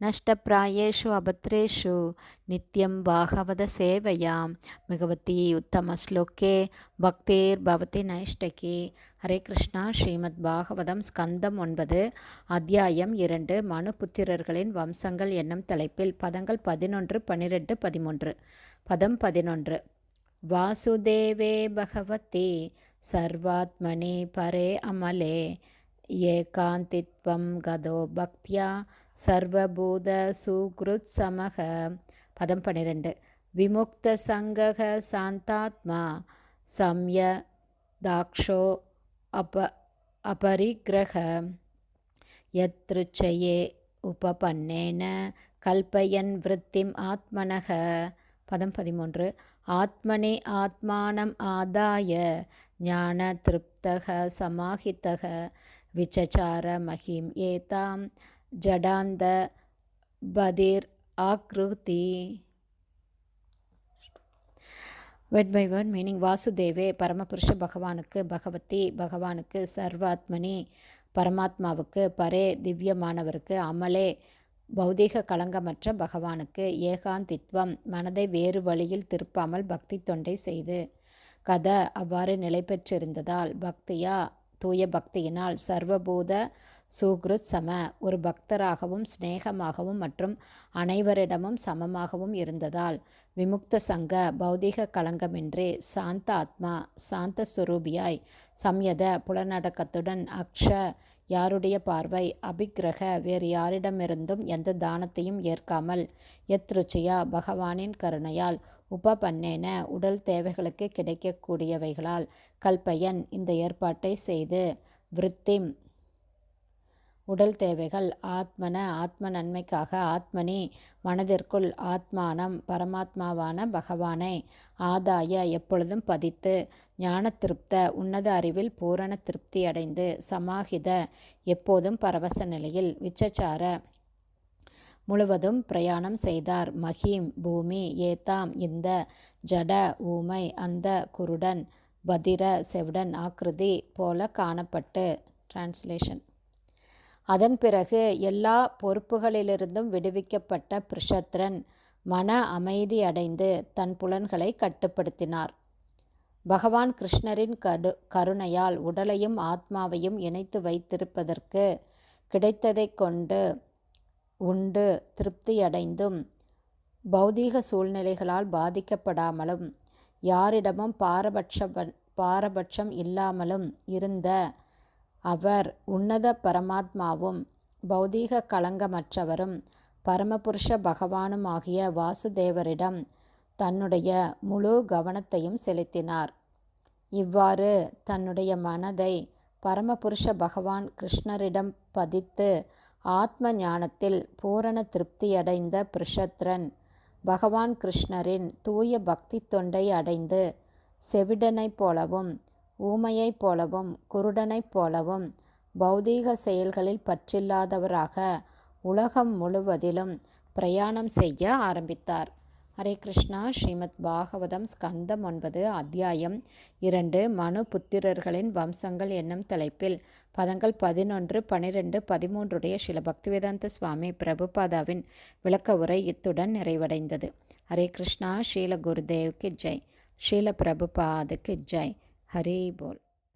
நஷ்டப்பிராயேஷு నష్టప్రాయేషు நித்யம் பாகவத சேவையாம் సేవయాం உத்தம ఉత్తమ శ్లోకే பவதி நைஷ்டகி ஹரே கிருஷ்ணா ஸ்ரீமத் பாகவதம் ஸ்கந்தம் ஒன்பது அத்தியாயம் இரண்டு மனுபுத்திரர்களின் வம்சங்கள் என்னும் தலைப்பில் பதங்கள் பதினொன்று பன்னிரெண்டு பதிமூன்று பதம் பதினொன்று வாசுதேவே பகவதி சர்வாத்மனி பரே அமலே ஏகாந்தித்வம் கதோ பக்தியா சர்வபூத சுக்ருத் சமக. பதம் பன்னிரெண்டு. விமுக்த சங்கக சாந்தாத்மா. சம்ய தாக்ஷோ அப அபரிக்கிரக யத்ருச்சயே உபபன்னேன கல்பயன் விருத்திம் ஆத்மனக. பதம் பதிமூன்று. ஆத்மனே ஆத்மானம் ஆதாய ஞான திருப்தக சமாஹித்தக. விச்சசார மகிம் ஏதாம் ஜடாந்த பதிர் ஆக்ருதி. வேர்ட் பை வேர்ட் மீனிங் வாசுதேவே பரமபுருஷ பகவானுக்கு பகவதி பகவானுக்கு சர்வாத்மனி பரமாத்மாவுக்கு பரே திவ்யமானவருக்கு அமலே பௌதீக களங்கமற்ற பகவானுக்கு ஏகாந்தித்வம் மனதை வேறு வழியில் திருப்பாமல் பக்தி தொண்டை செய்து. கத அவ்வாறு நிலை பெற்றிருந்ததால் பக்தியா தூய பக்தியினால் சர்வபூத சுக்ருத் சம ஒரு பக்தராகவும் சிநேகமாகவும் மற்றும் அனைவரிடமும் சமமாகவும் இருந்ததால் விமுக்த சங்க பௌதிக களங்கமின்றி சாந்த ஆத்மா சாந்த சுரூபியாய் சம்யத புலநடக்கத்துடன் அக்ஷ யாருடைய பார்வை அபிக்கிரக வேறு யாரிடமிருந்தும் எந்த தானத்தையும் ஏற்காமல் எத்ருச்சியா பகவானின் கருணையால் உபபன்னேன உடல் தேவைகளுக்கு கிடைக்கக்கூடியவைகளால் கல்பயன் இந்த ஏற்பாட்டை செய்து. விருத்திம். உடல் தேவைகள் ஆத்மன ஆத்ம நன்மைக்காக ஆத்மனி மனதிற்குள் ஆத்மானம் பரமாத்மாவான பகவானை ஆதாய எப்பொழுதும் பதித்து ஞான திருப்த உன்னத அறிவில் பூரண திருப்தி அடைந்து சமாஹித எப்போதும் பரவச நிலையில் விச்சச்சார முழுவதும் பிரயாணம் செய்தார். மஹீம் பூமி ஏதாம் இந்த ஜட ஊமை அந்த குருடன் பதிர செவுடன் ஆக்கிருதி போல காணப்பட்டு. டிரான்ஸ்லேஷன் அதன் பிறகு எல்லா பொறுப்புகளிலிருந்தும் விடுவிக்கப்பட்ட பிருஷத்ரன் மன அமைதி அடைந்து தன் புலன்களை கட்டுப்படுத்தினார். பகவான் கிருஷ்ணரின் கரு கருணையால் உடலையும் ஆத்மாவையும் இணைத்து வைத்திருப்பதற்கு கிடைத்ததை கொண்டு உண்டு. திருப்தியடைந்தும் பௌதீக சூழ்நிலைகளால் பாதிக்கப்படாமலும் யாரிடமும் பாரபட்ச பாரபட்சம் இல்லாமலும் இருந்த அவர் உன்னத பரமாத்மாவும் பௌதீக களங்கமற்றவரும் பரமபுருஷ பகவானும் ஆகிய வாசுதேவரிடம் தன்னுடைய முழு கவனத்தையும் செலுத்தினார். இவ்வாறு தன்னுடைய மனதை பரமபுருஷ பகவான் கிருஷ்ணரிடம் பதித்து ஆத்ம ஞானத்தில் பூரண திருப்தியடைந்த பிருஷத்ரன். பகவான் கிருஷ்ணரின் தூய பக்தி தொண்டை அடைந்து செவிடனைப் போலவும் ஊமையைப் போலவும் குருடனைப் போலவும் பௌதீக செயல்களில் பற்றில்லாதவராக உலகம் முழுவதிலும் பிரயாணம் செய்ய ஆரம்பித்தார். ஹரே கிருஷ்ணா. ஸ்ரீமத் பாகவதம் ஸ்கந்தம் ஒன்பது அத்தியாயம் இரண்டு. மனு புத்திரர்களின் வம்சங்கள் என்னும் தலைப்பில் பதங்கள் பதினொன்று பனிரெண்டு பதிமூன்றுடைய சில பக்திவேதாந்த சுவாமி பிரபுபாதாவின் விளக்க உரை இத்துடன் நிறைவடைந்தது. ஹரே கிருஷ்ணா. ஸ்ரீல குருதேவ்க்கு ஜெய். ஸ்ரீல பிரபுபாதுக்கு ஜெய். ஹரே போல்.